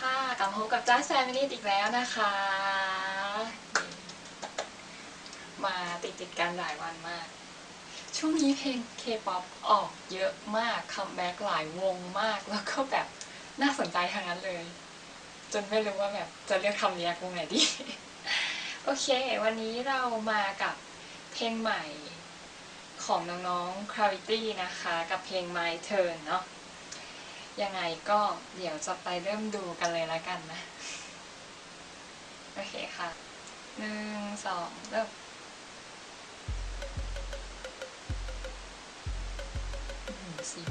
ค่ะกลับมาพบกับจ้าแซมินิตอีกแล้วนะคะ มาติดติดกันหลายวันมาก ช่วงนี้เพลงเคป๊อปออกเยอะมากคัมแบ็กหลายวงมากแล้วก็แบบน่าสนใจทางนั้นเลย จนไม่รู้ว่าแบบจะเลือกทำเรียกวงไหนดี โอเค วันนี้เรามากับเพลงใหม่ของน้องๆ Clarity นะคะ กับเพลง My Turn เนาะ ยังไงก็เดี๋ยวจะไปเริ่มดูกันเลยแล้วกันนะ โอเคค่ะหนึ่งสองเริ่มสี่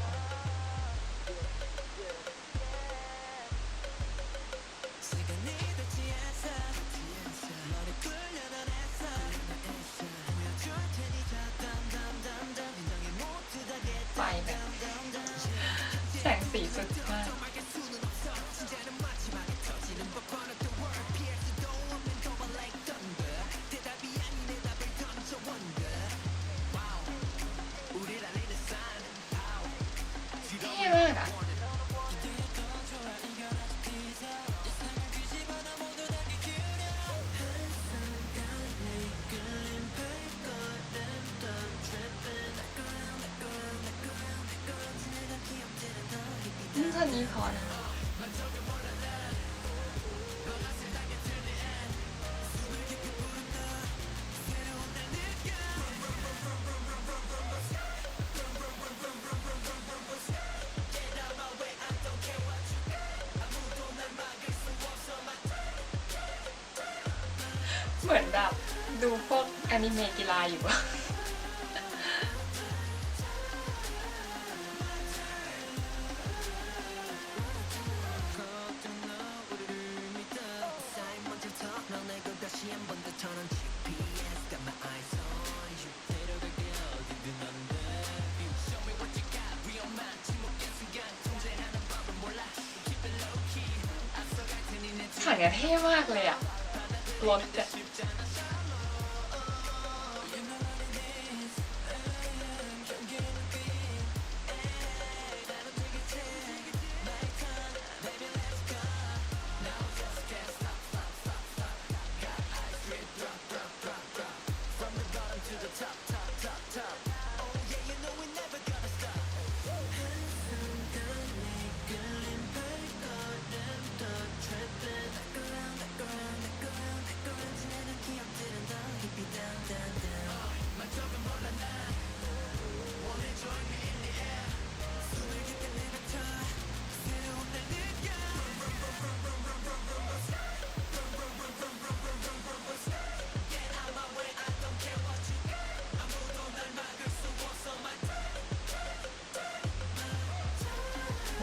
แสงสีสุดมาก นี่ท่อนนี้พอนะเหมือนแบบดูพวกอนิเมะกีฬาอยู่อะ ถ่ายกันเท่มากเลยอะรถอะ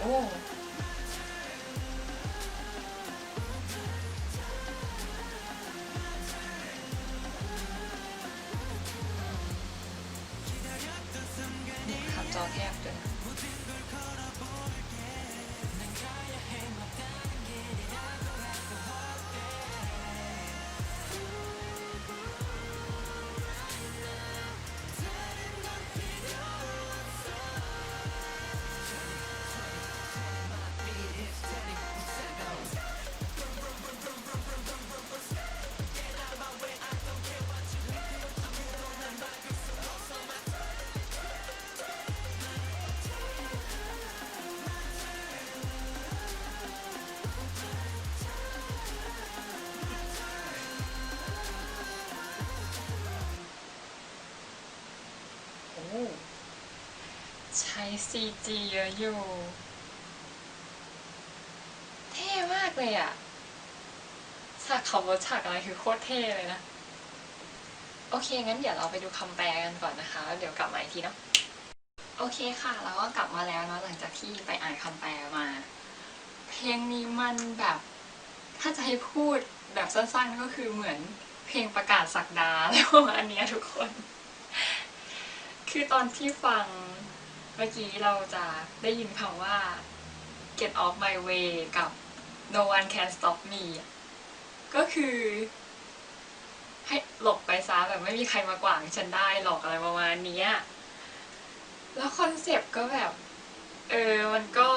โอ้นี่ขับจอ้ CG เยอะอยู่ เท่มากเลยอะฉากขับรถฉากอะไรคือโคตรเท่เลยนะ โอเค งั้นเดี๋ยวเราไปดูคำแปลกันก่อนนะคะ เดี๋ยวกลับมาอีกทีเนาะโอเคค่ะแล้วก็กลับมาแล้วเนาะหลังจากที่ไปอ่านคำแปลมา เพลงนี้มันแบบ ถ้าจะให้พูดแบบสั้นๆก็คือเหมือนเพลงประกาศสักดาแล้วประมาณเนี้ยทุกคน คือตอนที่ฟัง มื่อกี้เราจะได้ยินคำว่า get off my way กับ no one can stop me ก็คือ ให้หลบไปซะแบบไม่มีใครมากวางฉันได้หรอกอะไรประมาณนี้แล้วคอนเซปต์ก็แบบ เออ มันก็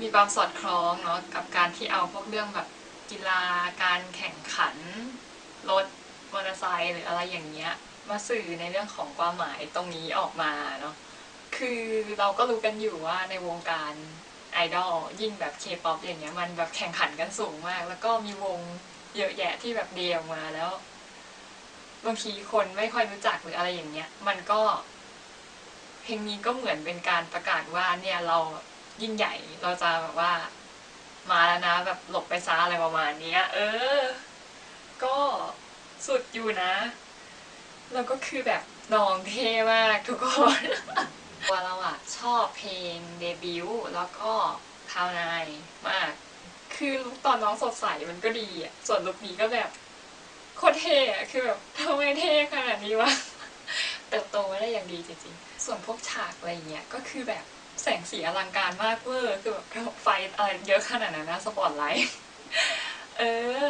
มีความสอดคล้องเนาะกับการที่เอาพวกเรื่องแบบกีฬาการแข่งขัน รถมอเตอร์ไซค์หรืออะไรอย่างเงี้ย มาสื่อในเรื่องของความหมายตรงนี้ออกมาเนาะ คือเราก็รู้กันอยู่ว่าในวงการไอดอลยิ่งแบบเคป๊อปอย่างเงี้ยมันแบบแข่งขันกันสูงมาก แล้วก็มีวงเยอะแยะที่แบบเดียวมาแล้วบางทีคนไม่ค่อยรู้จักหรืออะไรอย่างเงี้ย มันก็ เพลงนี้ก็เหมือนเป็นการประกาศว่าเนี่ยเรายิ่งใหญ่เราจะแบบว่า มาแล้วนะแบบหลบไปซะอะไรประมาณเนี้ย เออ ก็สุดอยู่นะ แล้วก็คือแบบน้องเท่มากทุกคน ว่าเราอะชอบเพลงเดบิวต์แล้วก็ทาวนายมาก คือลุคตอนน้องสดใสมันก็ดีอะส่วนลุคนี้ก็แบบโคตรเท่อะคือแบบทำไมเท่ขนาดนี้วะเติบโตมาได้อย่างดีจริงๆ ส่วนพวกฉากอะไรเงี้ยก็คือแบบแสงสีอลังการมากเวอร์คือแบบไฟอะไรเยอะขนาดนั้นนะสปอตไลท์เออ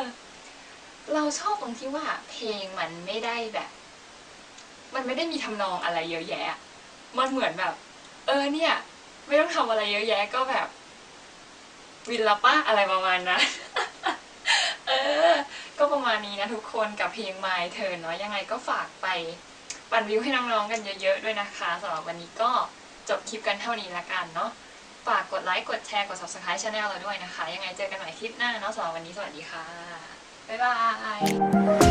เราชอบตรงที่ว่าเพลงมันไม่ได้แบบ มันไม่ได้มีทำนองอะไรเยอะแยะ มันเหมือนแบบ เออเนี่ย ไม่ต้องทำอะไรเยอะแยะก็แบบ วินละป้าอะไรประมาณนั้นเออ ก็ประมาณนี้นะทุกคนกับเพลง My Turn เนาะยังไงก็ฝากไปปั่นวิวให้น้องๆกันเยอะๆด้วยนะคะสำหรับวันนี้ก็จบคลิปกันเท่านี้ละกันเนาะฝากกดไลค์กดแชร์กด subscribe channel เราด้วยนะคะ ยังไงเจอกันใหม่คลิปหน้าเนาะสำหรับวันนี้สวัสดีค่ะ บ๊ายบาย